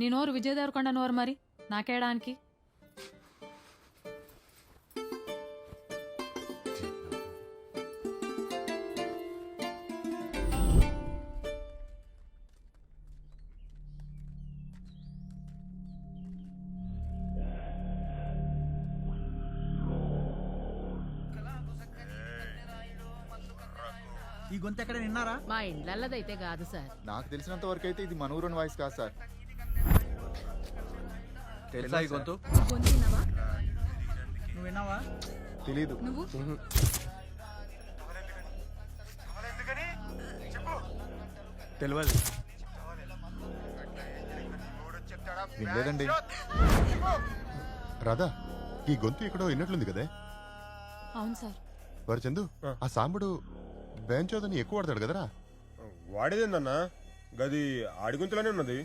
నీ నోరు విజయ్ దేవరకొండ నోరు మరి? నాకేయడానికి? ఈ గొంతు ఎక్కడ విన్నారా? మా ఇండ్లల్లదైతే కాదు సార్. నాకు తెలిసినంత వరకు అయితే ఇది మన ఊరోని వాయిస్ కాదు సార్. తెలుసా ఈ గొంతు? నువ్వు విన్నావా తెలీదు. తెలియదు వినలేదండి. రాధా ఈ గొంతు ఎక్కడో విన్నట్లుంది కదే. అవును సార్. వారు చందు ఆ సాంబడు బేంచోదని ఎక్కువ వాడతాడు కదరా? వాడేదేందన్నా? గది ఆడి గుంతలోనే ఉన్నది.